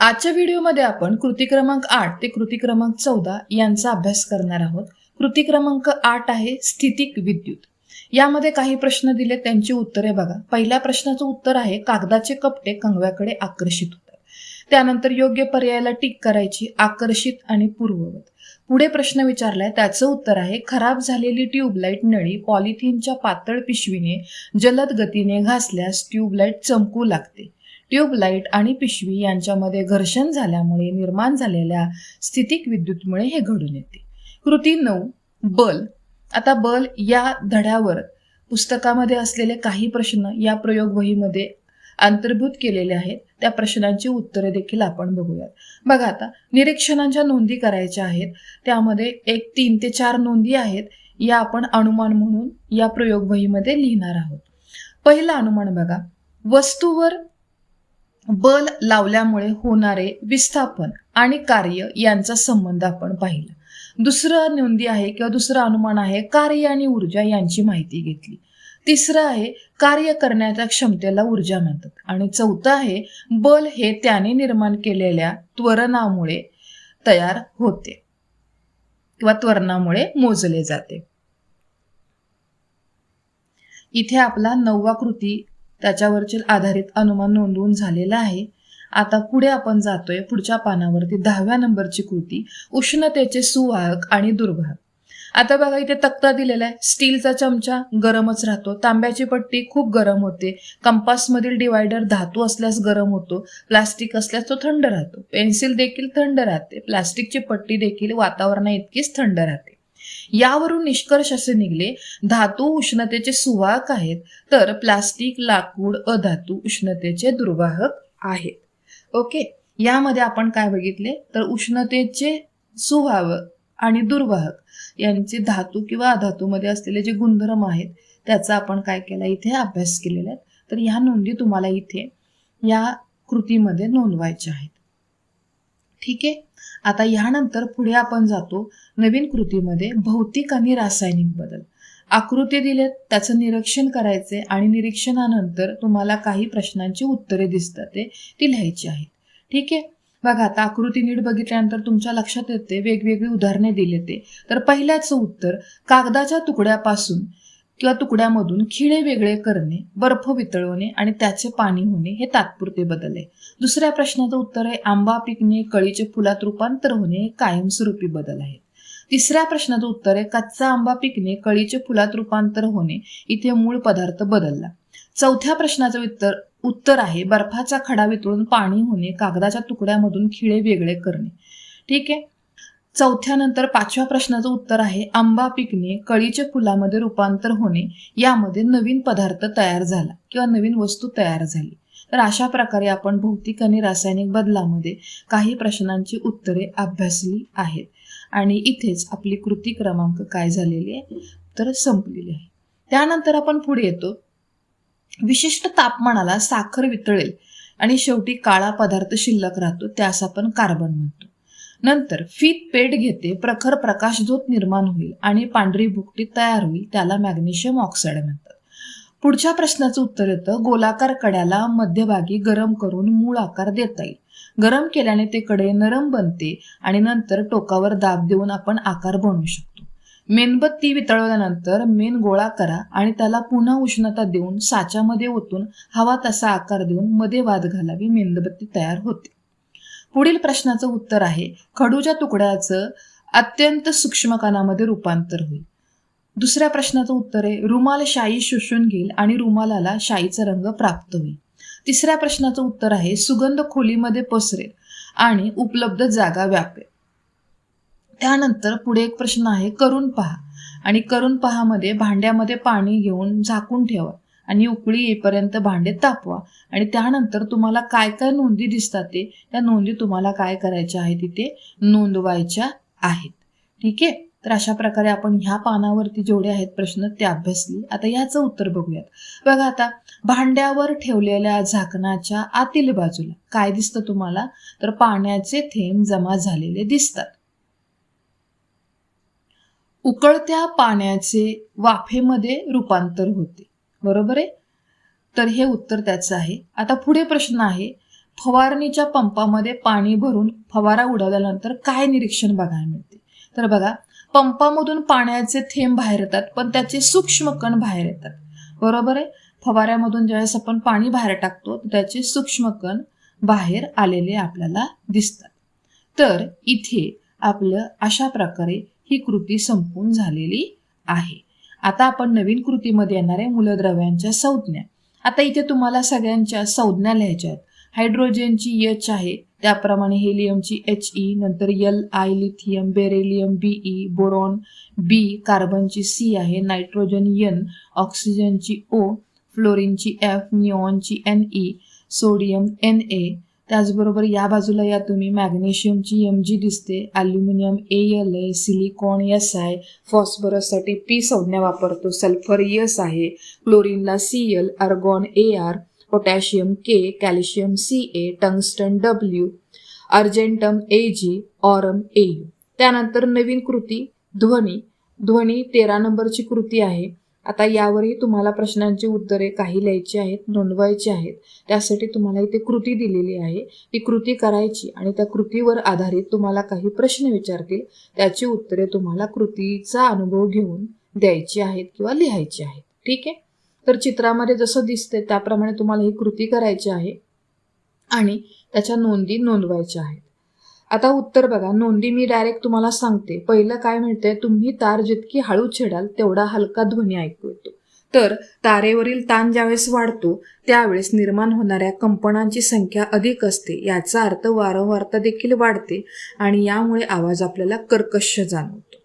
आजच्या व्हिडिओमध्ये आपण कृती क्रमांक आठ ते कृती क्रमांक चौदा यांचा अभ्यास करणार आहोत. कृती क्रमांक आठ आहे स्थितिक विद्युत. यामध्ये काही प्रश्न दिले त्यांची उत्तरे बघा. पहिल्या प्रश्नाचं उत्तर आहे कागदाचे कपटे कंगव्याकडे आकर्षित होतात. त्यानंतर योग्य पर्यायाला टिक करायची आकर्षित आणि पूर्ववत. पुढे प्रश्न विचारलाय त्याचं उत्तर आहे खराब झालेली ट्यूबलाईट नळी पॉलिथिनच्या पातळ पिशवीने जलद गतीने घासल्यास ट्यूबलाईट चमकू लागते. ट्यूबलाईट आणि पिशवी यांच्यामध्ये घर्षण झाल्यामुळे निर्माण झालेल्या स्थितिक विद्युतमुळे हे घडून येते. कृती नऊ बल. आता बल या धड्यावर पुस्तकामध्ये असलेले काही प्रश्न या प्रयोग वहीमध्ये अंतर्भूत केलेले आहेत. त्या प्रश्नांची उत्तरे देखील आपण बघूयात. बघा आता निरीक्षणांच्या नोंदी करायच्या आहेत. त्यामध्ये एक तीन ते चार नोंदी आहेत. या आपण अनुमान म्हणून या प्रयोग वहीमध्ये लिहिणार आहोत. पहिलं अनुमान बघा. वस्तूवर बल लावल्यामुळे होणारे विस्थापन आणि कार्य यांचा संबंध आपण पाहिला. दुसरं नोंदी आहे किंवा दुसरं अनुमान आहे कार्य आणि ऊर्जा यांची माहिती घेतली. तिसरं आहे कार्य करण्याच्या क्षमतेला ऊर्जा म्हणतात. आणि चौथं आहे बल हे त्याने निर्माण केलेल्या त्वरणामुळे तयार होते किंवा त्वरणामुळे मोजले जाते. इथे आपला नववा कृती त्याच्यावरचे आधारित अनुमान नोंदवून झालेला आहे. आता पुढे आपण जातोय पुढच्या पानावरती दहाव्या नंबरची कृती उष्णतेचे सुवाहक आणि दुर्वाहक. आता बघा इथे तक्ता दिलेला आहे. स्टीलचा चमचा गरमच राहतो. तांब्याची पट्टी खूप गरम होते. कंपासमधील डिवायडर धातू असल्यास गरम होतो. प्लास्टिक असल्यास तो थंड राहतो. पेन्सिल देखील थंड राहते. प्लास्टिकची पट्टी देखील वातावरणा इतकीच थंड राहते. यावरून निष्कर्ष असे निघले धातू उष्णतेचे सुवाहक आहेत तर प्लास्टिक लाकूड अधातू उष्णतेचे दुर्वाहक आहेत. ओके? यामध्ये आपण काय बघितले? तर उष्णतेचे सुवाहक आणि दुर्वाहक यांचे धातू किंवा अधातूमध्ये असलेले जे गुणधर्म आहेत त्याचा आपण काय केला? इथे अभ्यास केलेला आहे. तर ह्या नोंदी तुम्हाला इथे या कृतीमध्ये नोंदवायच्या आहेत. ठीक आहे? आता ह्यानंतर पुढे आपण जातो नवीन कृतीमध्ये भौतिक आणि रासायनिक बदल. आकृती दिलेत त्याचं निरीक्षण करायचे आणि निरीक्षणानंतर तुम्हाला काही प्रश्नांची उत्तरे दिसतात ते ती लिहायची आहेत. ठीक आहे? बघा आता आकृती नीट बघितल्यानंतर तुमच्या लक्षात येते वेगवेगळी उदाहरणे दिले ते. तर पहिल्याचं उत्तर कागदाच्या तुकड्यापासून किंवा तुकड्यामधून खिळे वेगळे करणे बर्फ वितळवणे आणि त्याचे पाणी होणे हे तात्पुरते बदल आहे. दुसऱ्या प्रश्नाचं उत्तर आहे आंबा पिकणे कळीचे फुलात रूपांतर होणे हे कायमस्वरूपी बदल आहे तिसऱ्या प्रश्नाचं उत्तर आहे कच्चा आंबा पिकणे कळीचे फुलात रूपांतर होणे इथे मूळ पदार्थ बदलला. चौथ्या प्रश्नाचं उत्तर उत्तर आहे बर्फाचा खडा वितळून पाणी होणे कागदाच्या तुकड्यामधून खिळे वेगळे करणे. ठीक आहे? चौथ्यानंतर पाचव्या प्रश्नाचं उत्तर आहे आंबा पिकणे कळीच्या फुलामध्ये रूपांतर होणे यामध्ये नवीन पदार्थ तयार झाला किंवा नवीन वस्तू तयार झाली. तर अशा प्रकारे आपण भौतिक आणि रासायनिक बदलामध्ये काही प्रश्नांची उत्तरे अभ्यासली आहेत. आणि इथेच आपली कृती क्रमांक काय झालेली आहे? तर संपलेली आहे. त्यानंतर आपण पुढे येतो. विशिष्ट तापमानाला साखर वितळेल आणि शेवटी काळा पदार्थ शिल्लक राहतो त्यास आपण कार्बन म्हणतो. नंतर फीत पेट घेते प्रखर प्रकाशझोत निर्माण होईल आणि पांढरी भुकटी तयार होईल त्याला मॅग्नेशियम ऑक्साईड म्हणतात. पुढच्या प्रश्नाचं उत्तर येतं गोलाकार कड्याला मध्यभागी गरम करून मूळ आकार देता येईल. गरम केल्याने ते कडे नरम बनते आणि नंतर टोकावर दाब देऊन आपण आकार बनवू शकतो. मेणबत्ती वितळवल्यानंतर मेण गोळा करा आणि त्याला पुन्हा उष्णता देऊन साच्यामध्ये ओतून हवा तसा आकार देऊन मध्ये वाद घालावी मेणबत्ती तयार होते. पुढील प्रश्नाचं उत्तर आहे. खडूच्या तुकड्याचं अत्यंत सूक्ष्म कणामध्ये रूपांतर होईल. दुसऱ्या प्रश्नाचं उत्तर आहे रुमाल शाई शोषून घेईल आणि रुमालाला शाईचा रंग प्राप्त होईल. तिसऱ्या प्रश्नाचं उत्तर आहे सुगंध खोलीमध्ये पसरेल आणि उपलब्ध जागा व्यापेल. त्यानंतर पुढे एक प्रश्न आहे करून पहा आणि करून पहामध्ये भांड्यामध्ये पाणी घेऊन झाकून ठेवा. आणि उकळी येईपर्यंत भांडे तापवा. आणि त्यानंतर तुम्हाला काय काय नोंदी दिसतात ते त्या नोंदी तुम्हाला काय करायच्या आहेत तिथे नोंदवायच्या आहेत. ठीक आहे? तर अशा प्रकारे आपण ह्या पानावरती जेवढे आहेत प्रश्न ते अभ्यासली. आता याचं उत्तर बघूयात. बघा आता भांड्यावर ठेवलेल्या झाकणाच्या आतील बाजूला काय दिसतं तुम्हाला? तर पाण्याचे थेंब जमा झालेले दिसतात. उकळत्या पाण्याचे वाफेमध्ये रूपांतर होते. बरोबर आहे? तर हे उत्तर त्याचं आहे. आता पुढे प्रश्न आहे फवारणीच्या पंपामध्ये पाणी भरून फवारा उडवल्यानंतर काय निरीक्षण बघायला मिळते? तर बघा पंपामधून पाण्याचे थेंब बाहेर येतात पण त्याचे सूक्ष्म कण बाहेर येतात. बरोबर आहे? फवाऱ्यामधून ज्यावेळेस आपण पाणी बाहेर टाकतो त्याचे सूक्ष्म कण बाहेर आलेले आपल्याला दिसतात. तर इथे आपलं अशा प्रकारे ही कृती संपून झालेली आहे. आता आपण नवीन कृतीमध्ये येणार आहे मूलद्रव्यांच्या संज्ञा. आता इथे तुम्हाला सगळ्यांच्या संज्ञा लिहायच्या आहेत. हायड्रोजनची एच आहे त्याप्रमाणे हेलियमची एच ई नंतर L I lithium beryllium B E boron B कार्बनची C आहे नायट्रोजन यन ऑक्सिजनची ओ फ्लोरिनची F निऑनची N E sodium N A त्याचबरोबर या बाजूला या तुम्ही मॅग्नेशियमची एम जी दिसते aluminium A L A silicon S आहे फॉस्फरससाठी पी संज्ञा वापरतो. सल्फर एस आहे. क्लोरीनला C L argon A R potassium K calcium C A tungsten W argentum A G aurum A U त्यानंतर नवीन कृती ध्वनी. ध्वनी तेरा नंबरची कृती आहे. आता यावरही तुम्हाला प्रश्नांची उत्तरे काही लिहायची आहेत नोंदवायची आहेत. त्यासाठी तुम्हाला इथे कृती दिलेली आहे. ती कृती करायची आणि त्या कृतीवर आधारित तुम्हाला काही प्रश्न विचारतील. त्याची उत्तरे तुम्हाला कृतीचा अनुभव घेऊन द्यायची आहेत किंवा लिहायची आहेत. ठीक आहे? तर चित्रामध्ये जसं दिसते त्याप्रमाणे तुम्हाला ही कृती करायची आहे आणि त्याच्या नोंदी नोंदवायच्या आहेत. आता उत्तर बघा. नोंदी मी डायरेक्ट तुम्हाला सांगते. पहिलं काय मिळतंय तुम्ही तार जितकी हळू छेडाल तेवढा हलका ध्वनी ऐकू येतो. तर तारेवरील ताण ज्यावेळेस वाढतो त्यावेळेस निर्माण होणाऱ्या कंपनांची संख्या अधिक असते. याचा अर्थ वारंवारता देखील वाढते आणि यामुळे आवाज आपल्याला कर्कश जाणवतो.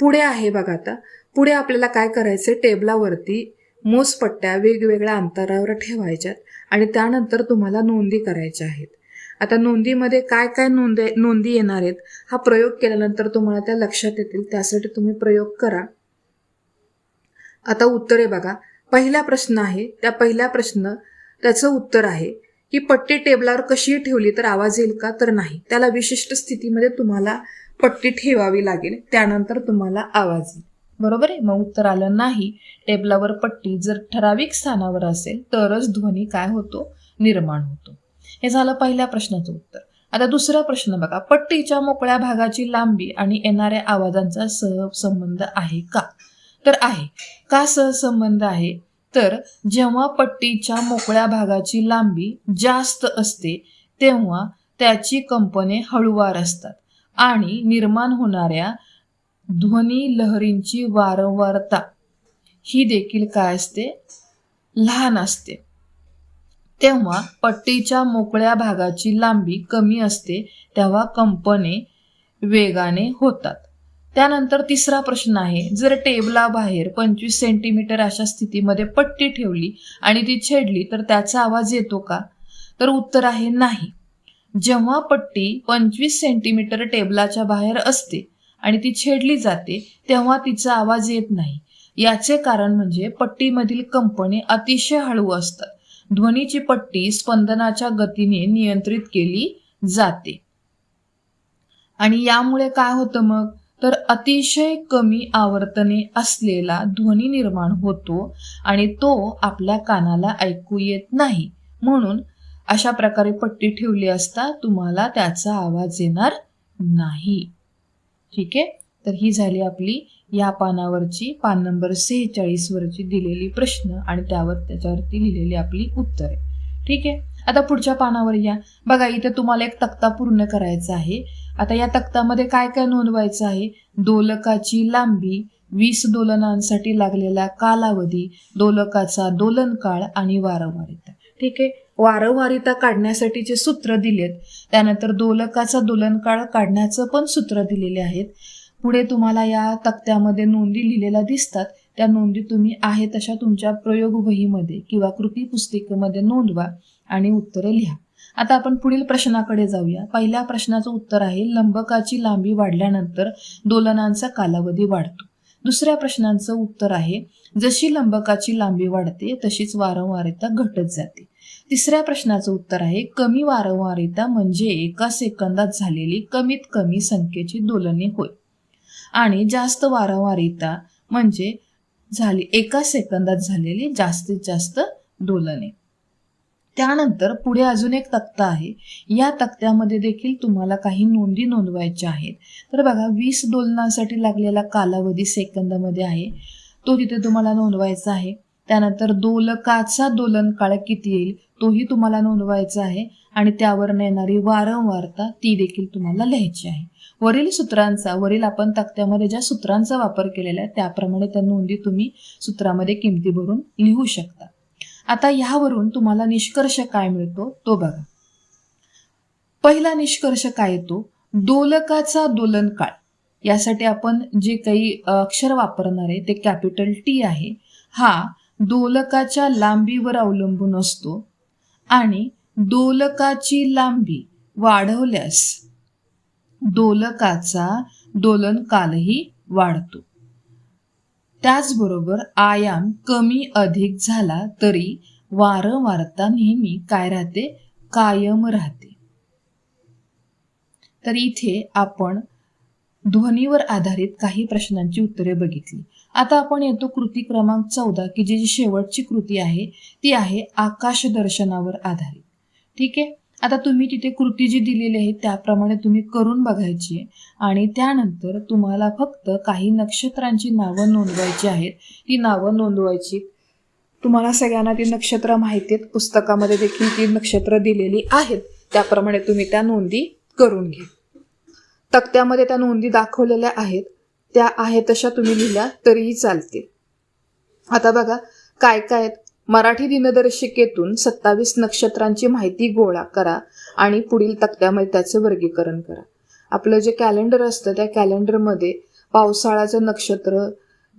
पुढे आहे बघा आता. पुढे आपल्याला काय करायचं टेबलावरती मोजपट्ट्या वेगवेगळ्या अंतरावर ठेवायच्यात आणि त्यानंतर तुम्हाला नोंदी करायच्या आहेत. आता नोंदीमध्ये काय काय नोंद नोंदी येणार आहेत हा प्रयोग केल्यानंतर तुम्हाला त्या लक्षात येतील. त्यासाठी तुम्ही प्रयोग करा. आता उत्तरे बघा. पहिला प्रश्न आहे त्या पहिल्या प्रश्न त्याचं उत्तर आहे की पट्टी टेबलावर कशी ठेवली तर आवाज येईल का तर नाही. त्याला विशिष्ट स्थितीमध्ये तुम्हाला पट्टी ठेवावी लागेल त्यानंतर तुम्हाला आवाज येईल. बरोबर आहे? मग उत्तर आलं नाही. टेबलावर पट्टी जर ठराविक स्थानावर असेल तरच ध्वनी काय होतो? निर्माण होतो. हे झालं पहिल्या प्रश्नाचं उत्तर. आता दुसरा प्रश्न बघा. पट्टीच्या मोकळ्या भागाची लांबी आणि येणाऱ्या आवाजांचा सहसंबंध आहे का? तर आहे. का सहसंबंध आहे? तर जेव्हा पट्टीच्या मोकळ्या भागाची लांबी जास्त असते तेव्हा त्याची कंपने हळुवार असतात आणि निर्माण होणाऱ्या ध्वनी लहरींची वारंवारता ही देखील काय असते? लहान असते. तेव्हा पट्टीच्या मोकळ्या भागाची लांबी कमी असते तेव्हा कंपने वेगाने होतात. त्यानंतर तिसरा प्रश्न आहे जर टेबलाबाहेर पंचवीस सेंटीमीटर अशा स्थितीमध्ये पट्टी ठेवली आणि ती छेडली तर त्याचा आवाज येतो का? तर उत्तर आहे नाही. जेव्हा पट्टी पंचवीस सेंटीमीटर टेबलाच्या बाहेर असते आणि ती छेडली जाते तेव्हा तिचा आवाज येत नाही. याचे कारण म्हणजे पट्टीमधील कंपने अतिशय हळू असतात. ध्वनीची पट्टी स्पंदनाच्या गतीने नियंत्रित केली जाते. आणि यामुळे काय होतं मग? तर अतिशय कमी आवर्तने असलेला ध्वनी निर्माण होतो आणि तो आपल्या कानाला ऐकू येत नाही. म्हणून अशा प्रकारे पट्टी ठेवली असता तुम्हाला त्याचा आवाज येणार नाही. ठीक आहे? तर ही झाली आपली या पानावरची पान नंबर सेहेचाळीसवरची दिलेली प्रश्न आणि त्यावर त्याच्यावरती लिहिलेली आपली उत्तरे. ठीक आहे? आता पुढच्या पानावर या. बघा इथे तुम्हाला एक तक्ता पूर्ण करायचा आहे. आता या तक्तामध्ये काय काय नोंदवायचं आहे? दोलकाची लांबी वीस दोलनांसाठी लागलेला कालावधी दोलकाचा दोलन काळ आणि वारंवारिता. ठीक आहे? वारंवारिता काढण्यासाठीचे सूत्र दिलेत. त्यानंतर दोलकाचा दोलन काळ काढण्याचं पण सूत्र दिलेले आहेत. पुढे तुम्हाला या तक्त्यामध्ये नोंदी लिहिलेल्या दिसतात. त्या नोंदी तुम्ही आहे तशा तुमच्या प्रयोगवहीमध्ये किंवा कृती पुस्तिकेमध्ये नोंदवा आणि उत्तरे लिहा. आता आपण पुढील प्रश्नाकडे जाऊया. पहिल्या प्रश्नाचं उत्तर आहे लंबकाची लांबी वाढल्यानंतर दोलनांचा कालावधी वाढतो. दुसऱ्या प्रश्नांचं उत्तर आहे जशी लंबकाची लांबी वाढते तशीच वारंवारिता घटत जाते. तिसऱ्या प्रश्नाचं उत्तर आहे कमी वारंवारिता म्हणजे एका सेकंदात झालेली कमीत कमी संख्येची दोलने होय. आणि जास्त वारंवारिता म्हणजे झाली एका सेकंदात झालेली जास्तीत जास्त दोलने. त्यानंतर पुढे अजून एक तक्ता आहे. या तक्त्यामध्ये देखील तुम्हाला काही नोंदी नोंदवायच्या आहेत. तर बघा वीस दोलनासाठी लागलेला कालावधी सेकंदामध्ये आहे. तो तिथे तुम्हाला नोंदवायचा आहे. त्यानंतर दोलकाचा दोलन काळ किती येईल तोही तुम्हाला नोंदवायचा आहे. आणि त्यावर येणारी वारंवारता ती देखील तुम्हाला लिहायची आहे. वरील सूत्रांचा वरील आपण तक्त्यामध्ये ज्या सूत्रांचा वापर केलेला आहे त्याप्रमाणे त्या नोंदी तुम्ही सूत्रामध्ये किमती भरून लिहू शकता. आता ह्यावरून तुम्हाला निष्कर्ष काय मिळतो तो बघा. पहिला निष्कर्ष काय येतो? दोलकाचा दोलन काळ. यासाठी आपण जे काही अक्षर वापरणार आहे ते कॅपिटल टी आहे. हा दोलकाच्या लांबीवर अवलंबून असतो आणि दोलकाची लांबी वाढवल्यास दोलकाचा दोलन कालही वाढतो. त्याचबरोबर आयाम कमी अधिक झाला तरी वारंवारता नेहमी काय राहते? कायम राहते. तर इथे आपण ध्वनीवर आधारित काही प्रश्नांची उत्तरे बघितली. आता आपण येतो कृती क्रमांक चौदा की जी जी शेवटची कृती आहे ती आहे आकाश दर्शनावर आधारित. ठीक आहे? आता तुम्ही तिथे कृती जी दिलेली आहे त्याप्रमाणे तुम्ही करून बघायची आहे. आणि त्यानंतर तुम्हाला फक्त काही नक्षत्रांची नावं नोंदवायची आहेत. ती नावं नोंदवायची. तुम्हाला सगळ्यांना ती नक्षत्र माहिती आहेत. पुस्तकामध्ये देखील ती नक्षत्र दिलेली आहेत. त्याप्रमाणे तुम्ही त्या नोंदी करून घ्या. तक्त्यामध्ये त्या नोंदी दाखवलेल्या आहेत. त्या आहेत तशा तुम्ही लिहिल्या तरीही चालतील. आता बघा काय काय आहेत? मराठी दिनदर्शिकेतून सत्तावीस नक्षत्रांची माहिती गोळा करा आणि पुढील तक्त्यामध्ये त्याचे वर्गीकरण करा. आपलं जे कॅलेंडर असतं त्या कॅलेंडरमध्ये पावसाळ्याचं नक्षत्र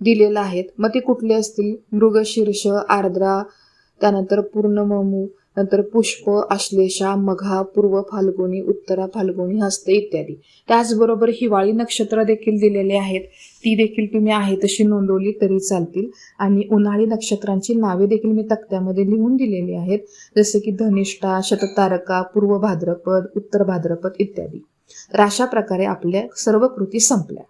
दिलेलं आहेत. मग ती कुठली असतील? मृगशीर्ष आर्द्रा त्यानंतर पूर्णममू नंतर पुष्प आश्लेषा मघा पूर्व फाल्गुनी उत्तरा फाल्गुनी हस्त इत्यादी. त्याचबरोबर हिवाळी नक्षत्र देखील दिलेले आहेत. ती देखील तुम्ही आहे तशी नोंदवली तरी चालतील. आणि उन्हाळी नक्षत्रांची नावे देखील मी तक्त्यामध्ये लिहून दिलेली आहेत. जसे की धनिष्ठा शततारका पूर्व भाद्रपद उत्तर भाद्रपद इत्यादी. तर अशा प्रकारे आपल्या सर्व कृती संपल्या.